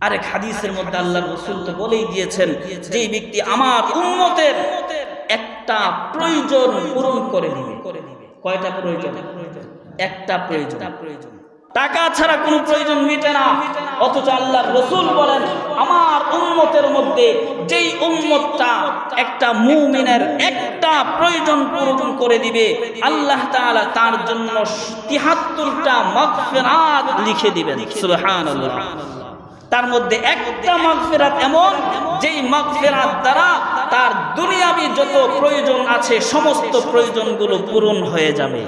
আরেক হাদিসের মধ্যে আল্লাহ রসুল তো বলেই দিয়েছেন যে ব্যক্তি আমার উন্মতের একটা প্রয়োজন পূরণ করে দিবে। কয়টা প্রয়োজন? একটা প্রয়োজন। প্রয়োজন। টাকা ছাড়া কোনো প্রয়োজন মিটে না। অথচ আল্লাহ রসুল বলেন আমার উন্মতের মধ্যে যেই উন্মতটা একটা মুমিনের একটা প্রয়োজন পূরণ করে দিবে আল্লাহ তাআলা তার জন্য তিহাত্তরটা মাগফিরাত লিখে দিবেন। সুবহানাল্লাহ। তার মধ্যে একটা মাগফেরাত এমন, যেই মাগফেরাত দ্বারা তার দুনিয়াবি যত প্রয়োজন আছে, সমস্ত প্রয়োজনগুলো পূরণ হয়ে যাবে।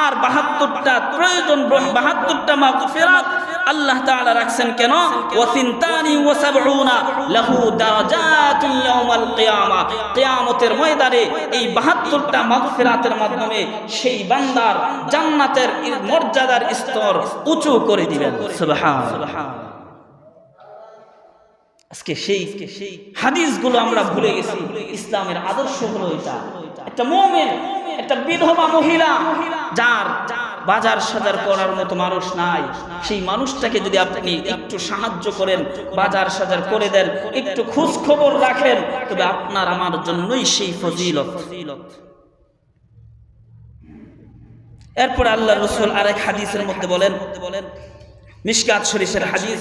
আর বাহাত্তরটা প্রয়োজন, বাহাত্তরটা মাগফিরাত আল্লাহ তাআলা রাখছেন কেন? ওয়াসিনতানি ওয়াসাবউনা লাহু দারাজাতুন ইয়াউমাল কিয়ামা। কিয়ামতের ময়দানে এই 72টা মাগফিরাতের মাধ্যমে সেই বান্দার জান্নাতের মর্যাদার স্তর উঁচু করে দিবেন। সুবহানাল্লাহ। আজকে সেই সেই হাদিসগুলো আমরা ভুলে গেছি। ইসলামের আদর্শ হলো এটা। একটা মোমেন, একটা বিধবা মহিলা বাজার সাজার করার মতো মানুষ নাই। সেই মানুষটাকে যদি আপনি একটু সাহায্য করেন, বাজার সাজার করে দেন, একটু খোঁজ খবর রাখেন, তবে আপনার আমার জন্যই সেই ফজিলত। এরপর আল্লাহ রসুল আরেক হাদিসের মধ্যে বলেন বলেন, মিশকাত শরীফের হাদিস।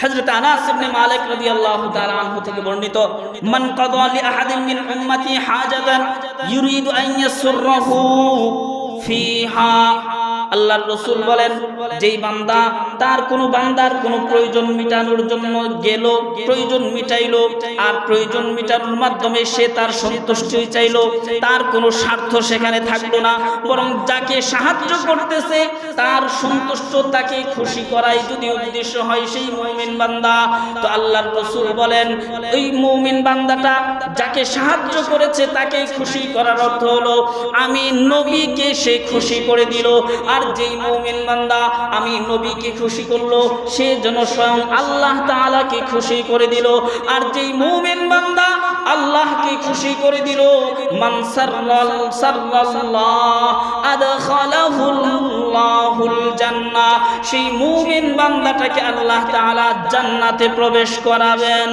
হযরত আনাস ইবনে মালিক রাদিয়াল্লাহু তাআলা আনহু থেকে বর্ণিত, মান কাদা লি আহাদিন মিন উম্মতি হাজাতান ইউরিদু আন ইয়াসুররাহু ফিহা আল্লাহর রসুল বলেন, যেই বান্দা, তার কোনো বান্দার কোনো প্রয়োজন মিটানোর জন্য গেল, প্রয়োজন মিটাইলো, আর প্রয়োজন মিটানোর মাধ্যমে সে তার সন্তুষ্টি চাইলো, তার কোনো স্বার্থ সেখানে থাকল না, বরং যাকে সাহায্য করতেছে, তার সন্তুষ্ট তাকে খুশি করাই যদি উদ্দেশ্য হয় সেই মৌমিন বান্দা। তো আল্লাহর রসুল বলেন, ওই মৌমিন বান্দাটা যাকে সাহায্য করেছে তাকে খুশি করার অর্থ হলো, আমি নবীকে সে খুশি করে দিল আর যেই মৌমিন বান্দা আমি নবীকে খুশি করল, সে যেন স্বয়ং আল্লাহ তাআলাকে খুশি করে দিল। আর যেই মৌমিন বান্দা আল্লাহকে খুশি করে দিল, মান সাররাল সাররাল্লাহ আদখালাহুল্লাহুল জান্নাহ, সেই মৌমিন বান্দাটাকে আল্লাহ তাআলা জান্নাতে প্রবেশ করাবেন।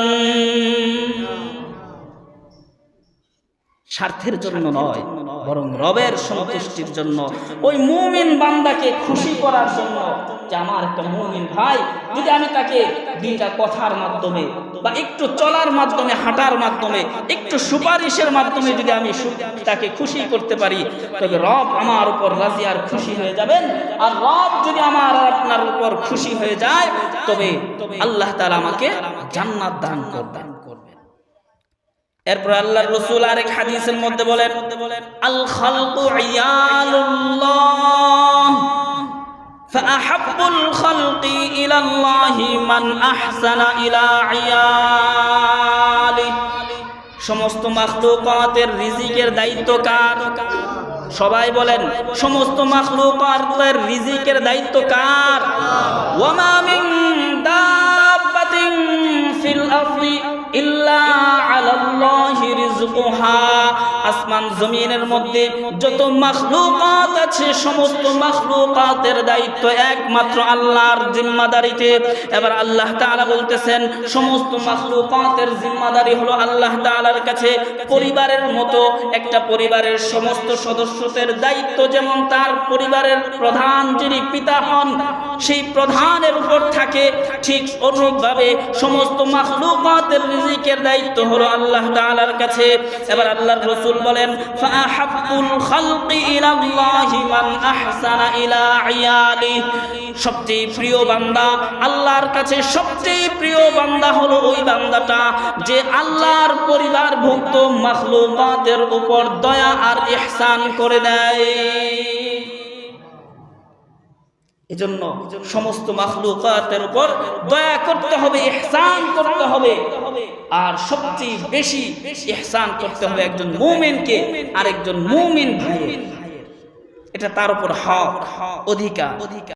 স্বার্থের জন্য নয় বরং রবের সন্তুষ্টির জন্য। ওই মুমিন বান্দাকে খুশি করার জন্য যে আমার একটা মুমিন ভাই যদি আমি তাকে দুইটা কথার মাধ্যমে বা একটু চলার মাধ্যমে হাঁটার মাধ্যমে একটু সুপারিশের মাধ্যমে যদি আমি তাকে খুশি করতে পারি তবে রব আমার উপর রাজি আর খুশি হয়ে যাবেন। আর রব যদি আমার আর আপনার উপর খুশি হয়ে যায় তবে আল্লাহ তাআলা আমাকে জান্নাত দান করবেন। এরপর আল্লাহর রসুল আরেক হাদিসের মধ্যে বলেন আল খালকু ইয়ালুল্লাহ فأحب الخلق إلى الله من أحسن إلى عياله সমস্ত মাখলুকাতের রিজিকের দায়িত্ব কার সবাই বলেন সমস্ত মাখলুকাতের রিজিকের দায়িত্ব কার ওয়ামা মিন দাব্বাতিন ফিল আরদি আসমান জমিনের মধ্যে যত মাখলুকাত আছে, সমস্ত মাখলুকাতের দায়িত্ব একমাত্র আল্লাহর জিম্মাদারিতে। এবার আল্লাহ তাআলা বলতেছেন, সমস্ত মাখলুকাতের জিম্মাদারি হলো আল্লাহ তাআলার কাছে পরিবারের মতো, একটা পরিবারের সমস্ত সদস্যদের দায়িত্ব যেমন তার পরিবারের প্রধান যিনি পিতা হন, সেই প্রধানের উপর থাকে, ঠিক অনুরূপভাবে সমস্ত মাখলুকাতের রিজিকের দায়িত্ব হলো আল্লাহ তাআলার কাছে। এবার আল্লাহর রাসূল বলেন ফাহাব্বুল খালqi ইলাল্লাহি মান আহসানা ইলা আয়ালি সবচেয়ে প্রিয় বান্দা আল্লাহর কাছে সবচেয়ে প্রিয় বান্দা হলো ওই বান্দাটা যে আল্লাহর পরিবার ভুক্ত মাখলুকাতের উপর দয়া আর ইহসান করে দেয়। এজন্য সমস্ত মাখলুকাতের উপর দয়া করতে হবে, ইহসান করতে হবে। আর সবচেয়ে বেশি ইহসান করতে হবে একজন মুমিনকে, আরেকজন মুমিন ভাইয়ের। এটা তার উপর হক, অধিকার। অধিকার